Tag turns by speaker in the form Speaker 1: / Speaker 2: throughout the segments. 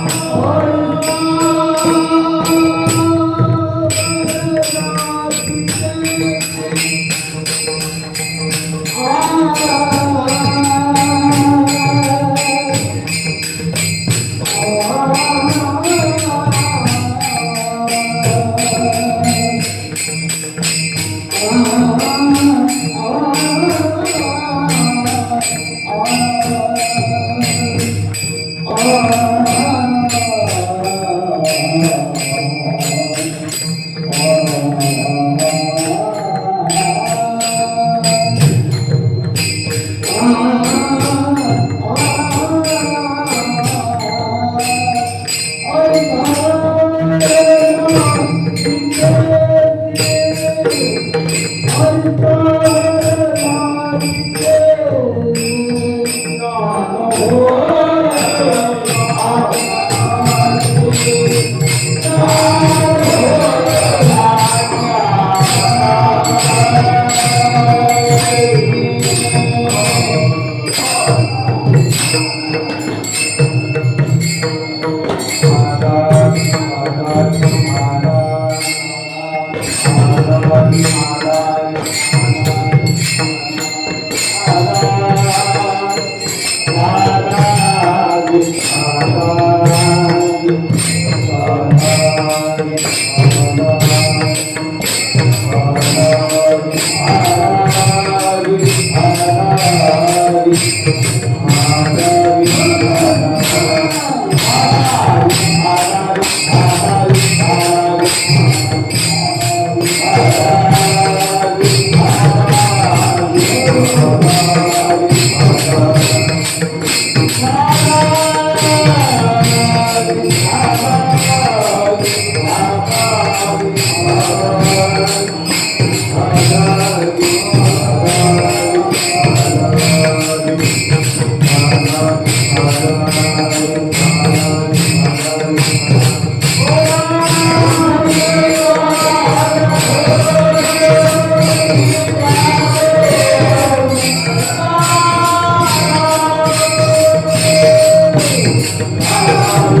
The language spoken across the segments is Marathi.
Speaker 1: Oh. Allah'ım.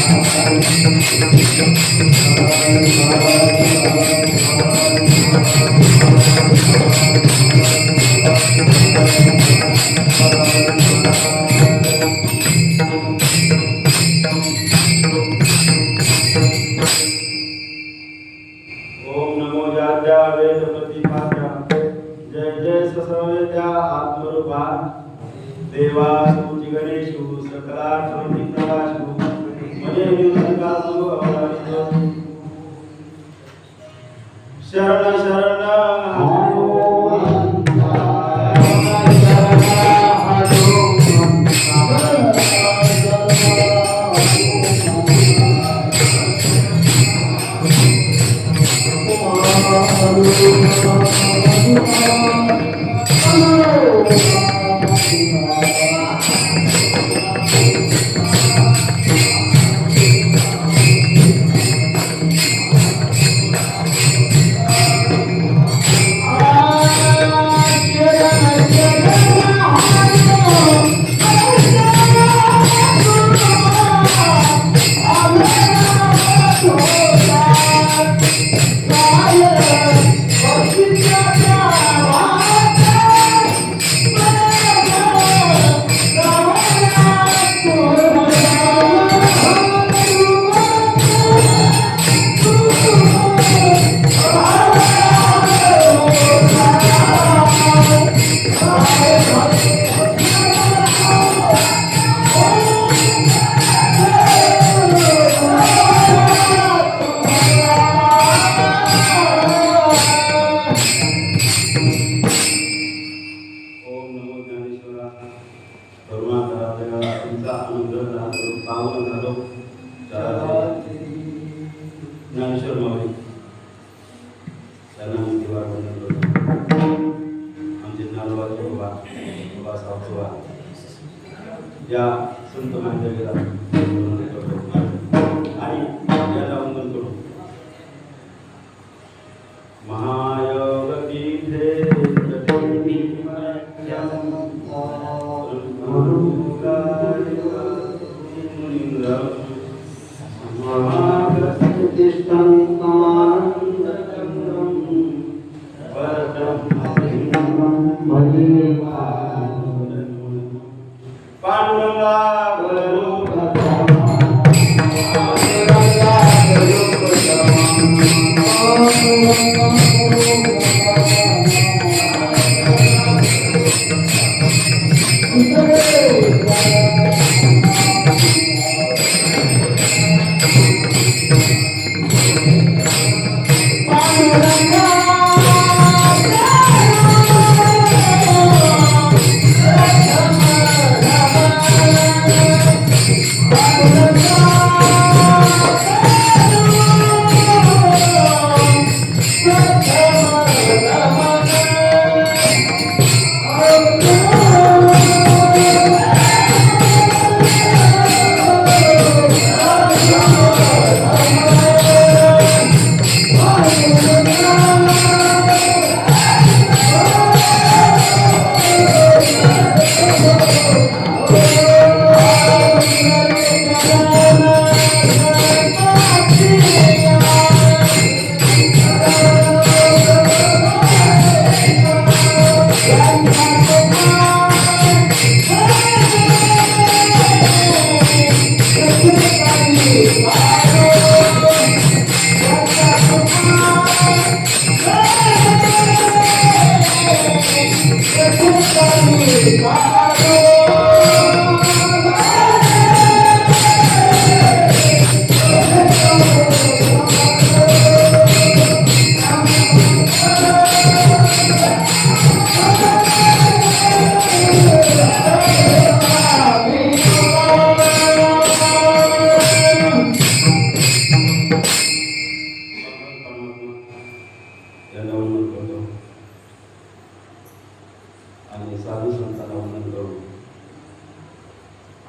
Speaker 1: Thank you.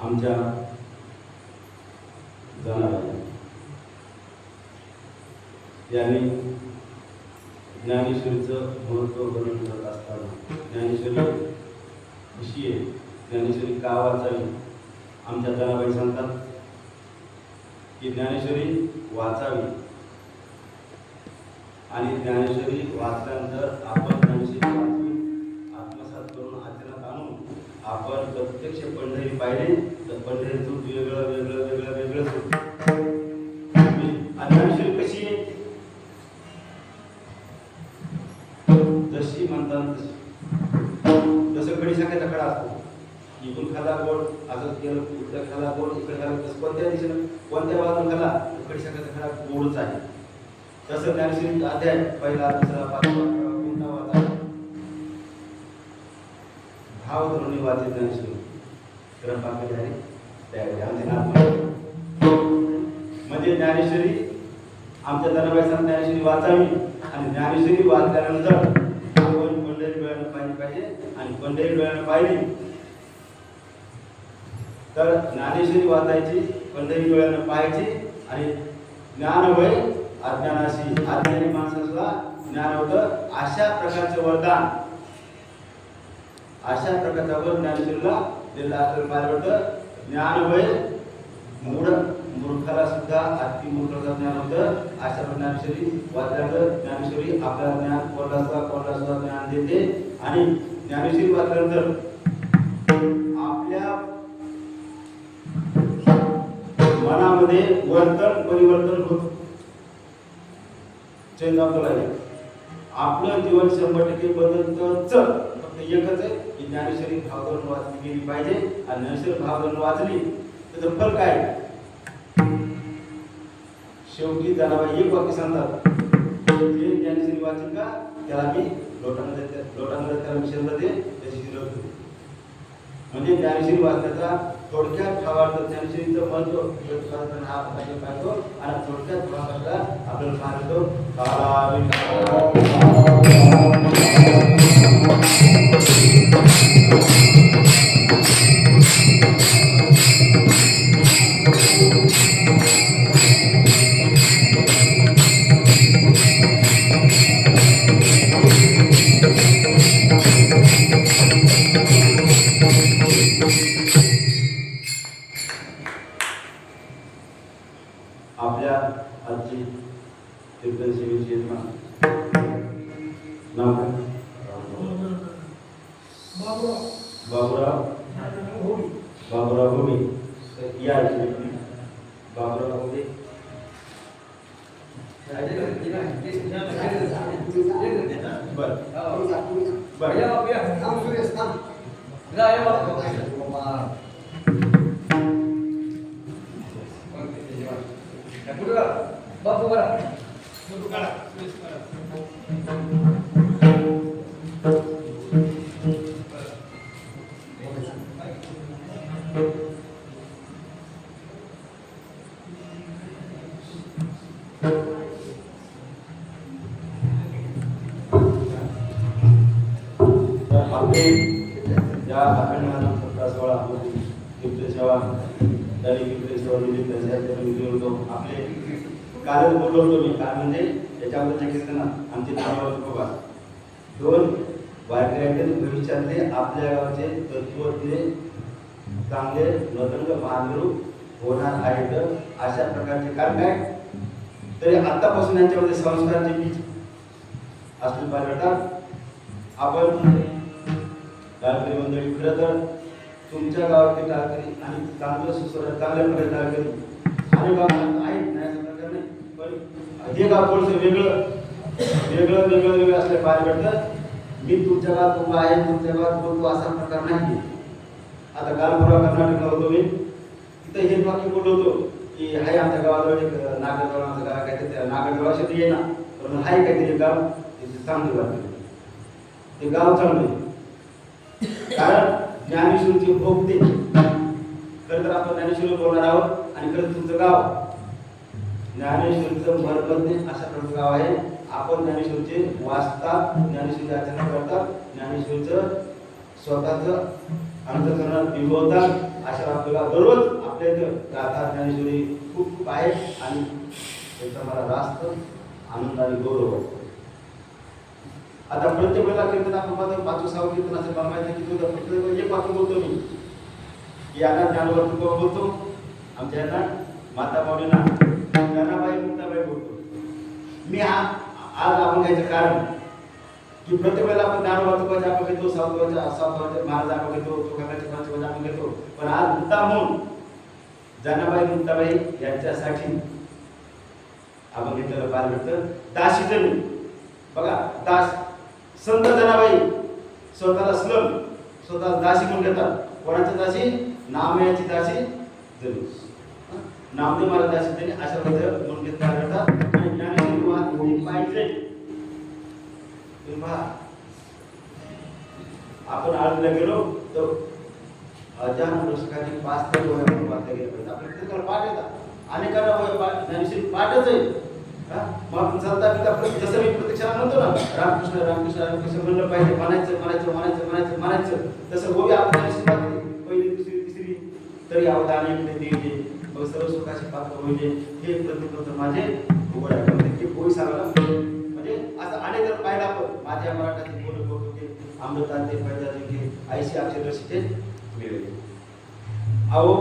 Speaker 1: आमच्या जनाबाई यांनी ज्ञानेश्वरीचं महत्त्व वर्णन करत असताना ज्ञानेश्वरी कशी आहे. ज्ञानेश्वरी का वाचावी? आमच्या जनाबाई सांगतात की ज्ञानेश्वरी वाचावी. आणि ज्ञानेश्वरी वाचल्यानंतर आपण ज्ञानेश्वरी वाचवी आत्मसात करून आचरणात आणून आपण प्रत्यक्ष पंढरी पाहिली तर पंढरीतून वेगळं वेगळं वेगळं वेगळंच होतं. आणि ज्ञानेश्वरी कशी? जशी म्हणतात तशी. जसं कडी सांगायचा खडा असतो. इकडून खाला गोड असं केलं इकडे खाला गोड इकडे खाला तसं कोणत्या दिशेनं कोणत्या बाजून खाला कडी सांगायचा खडा गोडच आहे. तसं ज्ञानेश्वरी अध्याय पहिला दुसरा पाचवा भाव धरुणी वाचे ज्ञानेश्वरी कृपा केली आहे. म्हणजे ज्ञानेश्वरी आमच्या धनबाई ज्ञानेश्वरी वाचावी आणि ज्ञानेश्वरी वाचल्यानंतर आपण पंढरी डोळ्यानं पाहिली पाहिजे आणि पंढरी डोळ्यानं पाहिली. तर ज्ञानेश्वरी वाचायची पंढरी डोळ्यानं पाहायची आणि ज्ञान वय अज्ञानाशी अज्ञानी माणसाला ज्ञान होतं अशा प्रकारचं वरदान. अशा प्रकारचा वर ज्ञानेश्वरीला दिलं असलं पाहिलं होतं ज्ञान वय मूढ मूर्खाला सुद्धा अति मूर्खाचं ज्ञान होतं. अशा ज्ञानेश्वरी वाचल्यानंतर ज्ञानेश्वरी आपला ज्ञान कोणाला सुद्धा कोणाला सुद्धा ज्ञान देते. आणि ज्ञानेश्वरी वाचल्यानंतर आपल्या मनामध्ये वर्तन परिवर्तन होत. चेंज ऑफ आपलं जीवन शंभर टक्के बदलतच फक्त एकच आहे. ज्ञानेश्वरी भावधरून वाचली गेली पाहिजे. आणि ज्ञानेश्वरी भावधरून वाचली त्याचं फल काय? शेवटी त्याला एक वाक्य सांगतात. जे ज्ञानेश्वरी वाचली का त्याला मी लोटांमध्ये लोटांमध्ये त्याला मिश्रण दे त्याची शिरवत होते म्हणजे ज्ञानेश्वरी वाचण्याचा थोडक्यात भावार्थ ज्ञानेश्वरीचं महत्त्व हा पाहिजे पाहतो आणि थोडक्यात भावार्थ आपल्याला पाहतो प्रकारचे कारण काय तरी आतापासून यांच्यामध्ये संस्काराचे बीज असले पाहिजे आपण टाळकरी मंडळी खरं तर तुमच्या गावातले टाळकरी आणि चांगलं सुसर चांगल्या प्रकारे आणि गाव आहेत नाही असं प्रकार नाही. पण हे गाव थोडंसं वेगळं वेगळं वेगळं वेगळं असले पाहिजे वाटतं मी तुमच्या गावात बोलतो आहे तुमच्या गावात बोलतो असा प्रकार नाही आता काल परवा कर्नाटकला होतो मी. तिथं हे बाकी बोलवतो की हाय आमच्या गावाजवळ एक नागरगाव आमचं गाव काहीतरी काहीतरी नागरगाव शेती आहे ना. पण हाय काहीतरी गाव तिथे चांगलं वाटतं ते गाव चांगलं आहे. कारण ज्ञानेश्वरचे भोगते खरं तर आपण ज्ञानेश्वर बोलणार आहोत आणि खरं तुमचं गाव. ज्ञानेश्वरचं मरपत्ने अशा प्रकारचं गाव आहे. आपण ज्ञानेश्वरचे वाचतात ज्ञानेश्वरचे अर्चना करतात ज्ञानेश्वरचं स्वतःचं अंतकरणात विभवतात अशा आपल्याला दररोज आपल्या इथं गाथा ज्ञानेश्वरी खूप खूप आहे आणि त्याचा मला जास्त आनंद आणि गौरव वाटतो. आता प्रत्येक वेळेला कीर्तन आपण पाहतो पाचवं सहावं कीर्तन असं मला माहिती की तुझं प्रत्येक एक वाक्य बोलतो मी. की यांना ज्ञानवर तुका बोलतो. आमच्या यांना माता माऊलींना ज्ञानाबाई मुक्ताबाई बोलतो. मी हा आज आपण घ्यायचं कारण की प्रत्येक वेळेला आपण ज्ञानवर तुकाचे आपण घेतो सावकाच्या सावकाच्या महाराज आपण घेतो तुकाकाच्या पंचवाचे आपण घेतो. पण आज मुक्ता म्हणून जनाबाई मुक्ताबाई यांच्यासाठी आपण घेतलेलं पार भेटतं. दाशीजन बघा दास. संत जनाबाई स्वतःला स्लम स्वतः दासी म्हणून घेतात. कोणाची दासी? नामयाची दासी जणू नामदेव महाराज दासी त्यांनी अशा प्रकारे म्हणून घेतला करतात आणि ज्ञानेश्वरी वाद होती पाहिजे तुम्ही पहा. आपण आळंदीला गेलो तर अजान पुस्तकाची पाच ते वह्या म्हणून वाचल्या गेल्या पाहिजे आपल्या प्रत्येकाला पाठ येतात. अनेकांना वह्या पाठ ज्ञानेश्वरी पाठच आहे. मग संता पिता जसं मी प्रत्यक्षाला म्हणतो ना रामकृष्ण रामकृष्ण रामकृष्ण म्हणलं पाहिजे. म्हणायचं म्हणायचं म्हणायचं म्हणायचं म्हणायचं. तसं गोवी आपण आशीर्वाद दिले. पहिली दुसरी तिसरी तरी अवधान इकडे दिले मग सर्व सुखाचे पात्र होईल हे प्रतिपत्र माझे उघड आहे. म्हणजे की कोणी सांगायला म्हणजे असं अनेक जर पाहिलं आपण. माझ्या मराठाचे बोल बोल होते अमृतांते पैदा जिंके ऐशी अक्षर मिळेल अहो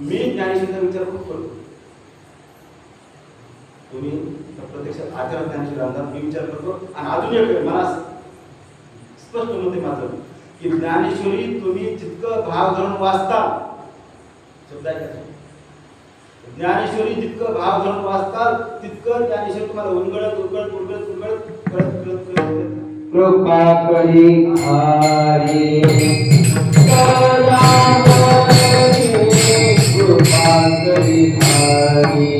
Speaker 1: मी ज्ञानेश्वरचा विचार खूप करतो. तुम्ही प्रत्यक्षात आचरण ज्ञानेश्वर आणतात मी विचार करतो. आणि अजून एक मला स्पष्ट होते माझं की ज्ञानेश्वरी तुम्ही जितकं भाव धरून वाचता शब्द ज्ञानेश्वरी जितकं भाव धरून वाचताल तितकं ज्ञानेश्वर तुम्हाला उलगडत उलगडत उलगडत उलगडत करत करत करत करत.
Speaker 2: कृपा करी हरी. कृपा करी हरी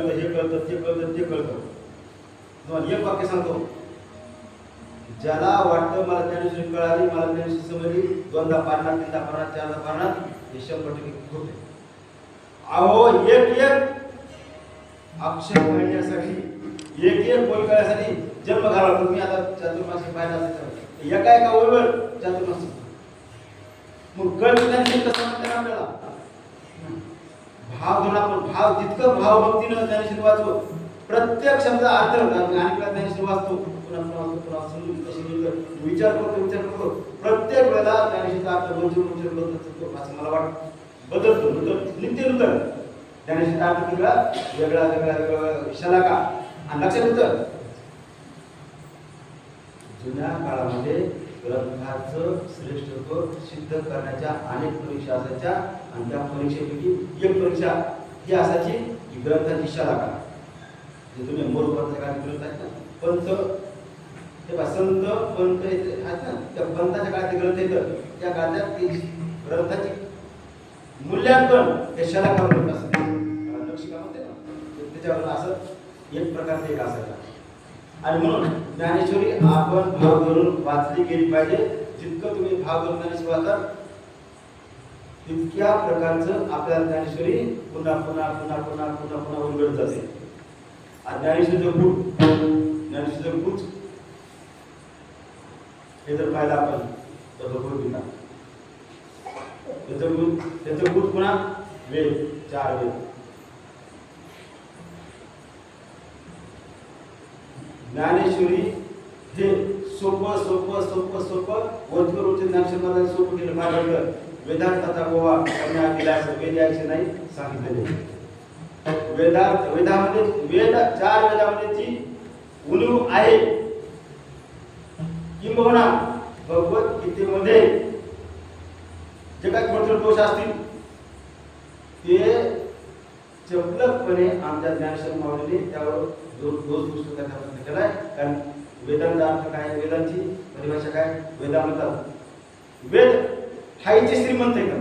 Speaker 1: की हे कळतं ते कळतं ते कळतं तुम्हाला एक वाक्य सांगतो. ज्याला वाटतं मला त्या दिवशी कळाली मला त्या दिवशी समजली दोनदा पारणार तीनदा पारणार चारदा पारणार हे शंभर टक्के खोटे अहो एक एक अक्षर मिळण्यासाठी एक एक बोल करण्यासाठी जन्म घाला तुम्ही आता चातुर्मासी पाहिला असेल एका एका ओळीवर चातुर्मासी. मग कळत नाही कसं म्हणतात आपल्याला? भाव घेऊन आपण भाव जितकं भावभक्तीनं ज्ञानेश्वर वाचतो प्रत्येक शब्द अर्थ ज्ञानिकला ज्ञानेश्वर वाचतो पुन्हा पुन्हा वाचतो पुन्हा समजून विचार करतो विचार करतो. प्रत्येक वेळेला ज्ञानेश्वरीचा अर्थ वंचून वंचून बदलत असं मला वाटतं. बदलतो नूतन नित्य नूतन. ज्ञानेश्वरीचा अर्थ वेगळा वेगळा वेगळा वेगळा शलाका आणि लक्षात येतं? जुन्या काळामध्ये ग्रंथाचं श्रेष्ठत्व सिद्ध करण्याच्या अनेक परीक्षा असायच्या आणि त्या परीक्षेपैकी एक परीक्षा ही असायची की ग्रंथाची शलाका. जे तुम्ही मोरपंथ काळात ग्रंथ आहेत ना पंत. हे बा संत पंत आहेत ना त्या पंताच्या काळात ग्रंथ येतं त्या काळात ते ग्रंथाची मूल्यांकन हे शलाका होत असतं. लक्षिका म्हणते ना. त्याच्यावर असं एक प्रकारचं एक असायचं. आणि म्हणून ज्ञानेश्वरी आपण भाव धरून वाचली गेली पाहिजे. जितकं तुम्ही भाव धरून वाचा इतक्या प्रकारचं आपल्याला ज्ञानेश्वरी पुन्हा पुन्हा पुन्हा पुन्हा पुन्हा पुन्हा उलगडत जाते. ज्ञानेश्वरीचं गुण ज्ञानेश्वरीचं गुण हे जर पाहिलं आपण तर भगवत गीता त्याचं गुण त्याचं गुण पुन्हा वेद चार वेद ज्ञानेश्वरी हे सोपं सोपं सोपं सोपं वरतीवर होते ज्ञानेश्वर महाराज सोपं केलं माझ्याकडं वेदांत तथा गोवा कन्या विलास वेद यायचे नाही सांगितलेले वेदांत वेदामध्ये वेद चार वेदामध्ये ती उणीव आहे किंबहुना भगवत गीतेमध्ये जे काही कोणते दोष असतील ते चपलकपणे आमच्या ज्ञानशर माऊलीने त्यावर दोष दोष दुष्ट करण्याचा प्रयत्न केलाय. कारण वेदांचा अर्थ काय? वेदांची परिभाषा काय? वेदा म्हणतात वेद हायचे श्रीमंत आहे का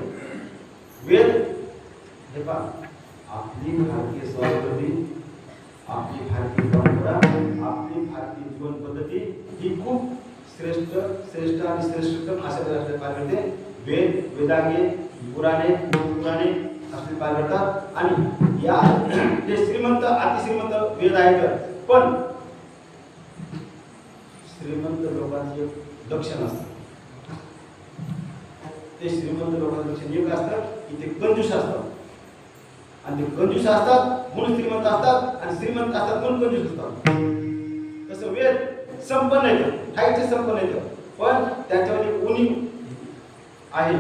Speaker 1: वेद हे पा आपली भारतीय संस्कृती आपली भारतीय परंपरा आपली भारतीय जीवन पद्धती ही खूप श्रेष्ठ श्रेष्ठ आणि श्रेष्ठतम अशा प्रकारचे पार करते वेद वेदांगे पुराणे पुराणे असले पार करतात आणि या ते श्रीमंत अतिश्रीमंत वेद आहेत. पण श्रीमंत लोकांचे लक्षण असतं. ते श्रीमंत लोकांपेक्षा नियुक्त असतात इथे की ते कंजूस असतात. आणि ते कंजूस असतात म्हणून श्रीमंत असतात आणि श्रीमंत असतात म्हणून कंजूस असतात तसं वेद संपन्न येतं ठाईचे संपन्न येतं पण त्याच्यावर एक उणीव आहे.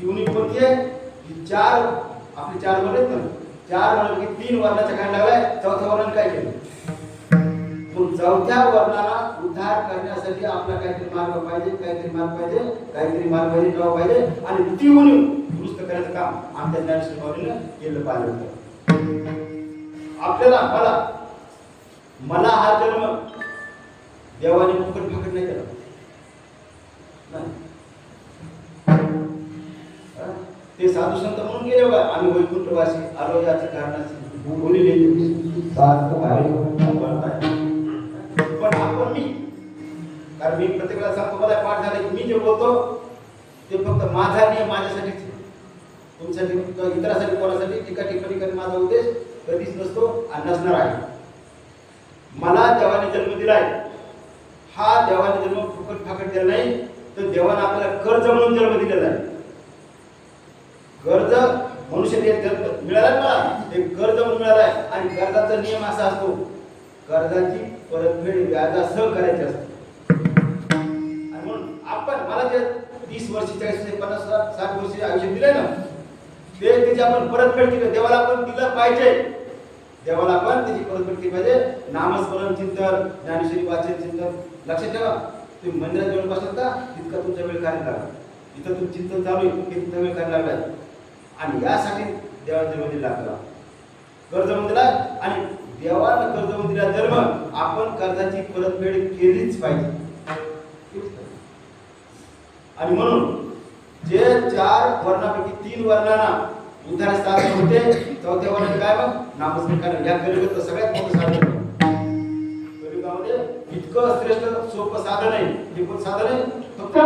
Speaker 1: ती उणीव कोणती आहे? की चार आपले चार वर्ण आहेत ना. चार वर्ण की म्हणजे तीन वर्णाच्या काय चौथ्या वर्णाला उद्धार करण्यासाठी आपला काहीतरी मार्ग पाहिजे काहीतरी मार्ग पाहिजे काहीतरी मार्ग पाहिजे जबाब पाहिजे. आणि ती उणीव दुरुस्त करायचं काम आमच्या ज्ञानेश्वर केलं पाहिजे होतं. आपल्याला मला मला हा जन्म देवाने फुकट फाकट नाही केला. ते साधू संत म्हणून गेले बघा. आम्ही वैकुंठवासी आलो याचं कारणाची बोलले मी कारण मी प्रत्येकाला सांगतो मला पाठ झाले की मी जे बोलतो ते फक्त माझा नियम माझ्यासाठीच तुमच्यासाठी किंवा इतरासाठी कोणासाठी टीका टिप्पणी करणे माझा उद्देश कधीच नसतो आणि नसणार आहे. मला देवाने जन्म दिलाय हा देवाने जन्म फुकट फाकट दिला नाही तर देवाने आपल्याला कर्ज म्हणून जन्म दिलेला आहे. कर्ज मनुष्य मिळाला मला ते कर्ज म्हणून मिळालाय आणि कर्जाचा नियम असा असतो कर्जाची परतफेड व्याजासह करायची असते. आणि म्हणून आपण मला जे तीस वर्ष चाळीस वर्ष पन्नास साठ साठ वर्ष आयुष्य दिलंय ना ते त्याची आपण परतफेड केली. देवाला आपण दिलं पाहिजे. देवाला आपण त्याची परतफेड केली पाहिजे. नामस्मरण चिंतन ज्ञानेश्वरी वाचन चिंतन. लक्षात ठेवा तुम्ही मंदिरात जेवण बसलात का तितका तुमचा वेळ कार्य लागला. इथं तुम्ही चिंतन चालू आहे की तुमचा वेळ कार्य लागलाय आणि यासाठी देवाला जन्म लागला आपल्याला. कर्ज मंदिरा आणि देवानं कर्ज मंदिरा जन्म आपण कर्जाची परतफेड केलीच पाहिजे. आणि म्हणून जे चार वर्णापैकी तीन वर्णांना उद्धार साधन होते चौथ्या वर्णात काय मग? नामस्मरण. या कलियुगात सगळ्यात मोठं साधन. आहे. इतकं श्रेष्ठ सोपं साधन आहे. हे कोण साधन आहे? फक्त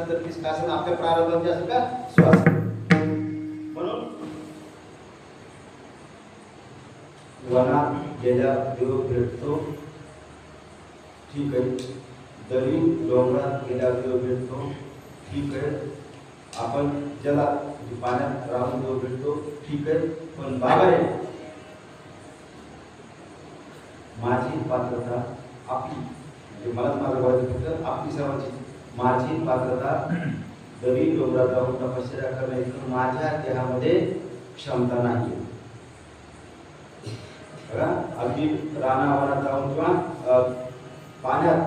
Speaker 1: का असेल आपल्या प्रारंभाचे असेल का श्वास म्हणून वनात गेल्या भेटतो ठीक आहे दरी डोंगरात भेटतो ठीक आहे आपण म्हणजे पाण्यात राहून भेटतो ठीक आहे पण बाबा रे माझी पात्रता आपली माझं फक्त आपली सर्वांची माझी पात्रता दरी डोंगरात जाऊन तपश्चर्या करण्याची माझ्या देहामध्ये क्षमता नाही अगदी रानावनात जाऊन किंवा पाण्यात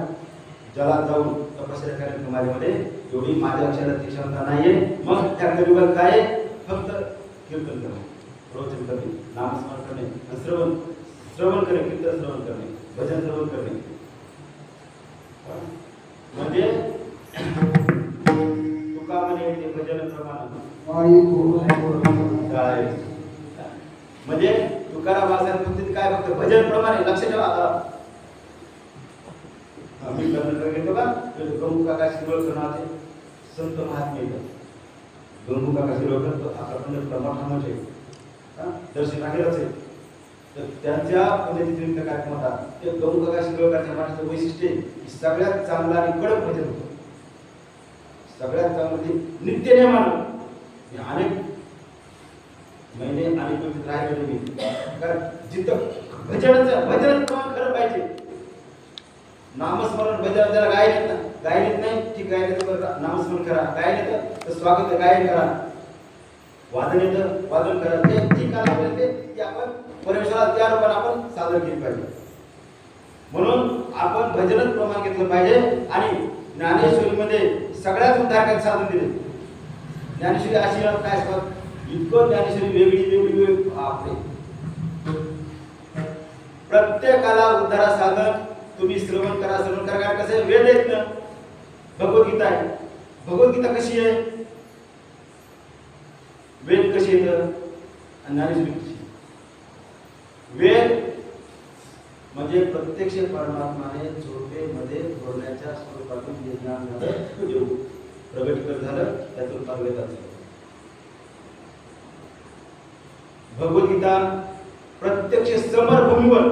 Speaker 1: जलात जाऊन तपश्चर्या करण्याची माझ्यामध्ये एवढी माझ्या अक्षराची क्षमता नाहीये. मग त्या कलियुगात काय फक्त कीर्तन करणे. प्रवचन करणे नामस्मरण करणे श्रवण श्रवण करणे कीर्तन श्रवण करणे भजन श्रवण करणे. म्हणजे तुका म्हणे ते भजन प्रमाण काय? म्हणजे तुकाराम असेल काय फक्त भजन प्रमाणे लक्ष ठेवा आता. आम्ही कर्नाटक घेतो का? गंगू काका शिरोळकर नावाचे संत महात्मे गंगू काका शिरोळकर तो आता म्हणजे हा, दर्शन आहेच आहे. तर त्यांच्या पुण्यतिथीनिमित्त कार्यक्रम होता ते गंगू काका शिरोळकरच्या मठाचं वैशिष्ट्य सगळ्यात चांगलं आणि कडक भजन होतं. सगळ्यात चांगलं नित्य नेमानं अनेक महिने आणि कवितेत राहिलेले मी कारण जिथं भजनाचं भजन प्रमाण खरं पाहिजे. नामस्मरण भजन जरा गायन येत ना. गायन येत नाही ठीक गायन येतं नामस्मरण करा. गायन येतं तर स्वागत गायन करा. वादन येतं वादन करा. ते ठीक आहे आपल्याला ते ते आपण परमेश्वराला त्या रूपाने आपण सादर केली पाहिजे. म्हणून आपण भजनच प्रमाण घेतलं पाहिजे आणि ज्ञानेश्वरीमध्ये सगळ्याच उद्धारकांचे साधन दिले. ज्ञानेश्वरी आशीर्वाद काय असतात? इतकं ज्ञानेश्वरी वेगळी वेगळी वेगळी. आपले प्रत्येकाला उद्धारा साधन तुम्ही श्रवण करा श्रवण करा. कारण कसं आहे वेद आहेत ना. भगवद्गीता आहे. भगवद्गीता कशी आहे? वेद कशी येतं? आणि ज्ञानेश्वरी कशी वेद म्हणजे प्रत्यक्ष परमात्माने झोपेमध्ये बोलण्याच्या स्वरूपातून निर्माण ज्ञान झालं जे झालं त्यातून फार झालं भगवद्गीता प्रत्यक्ष समरभूमीवर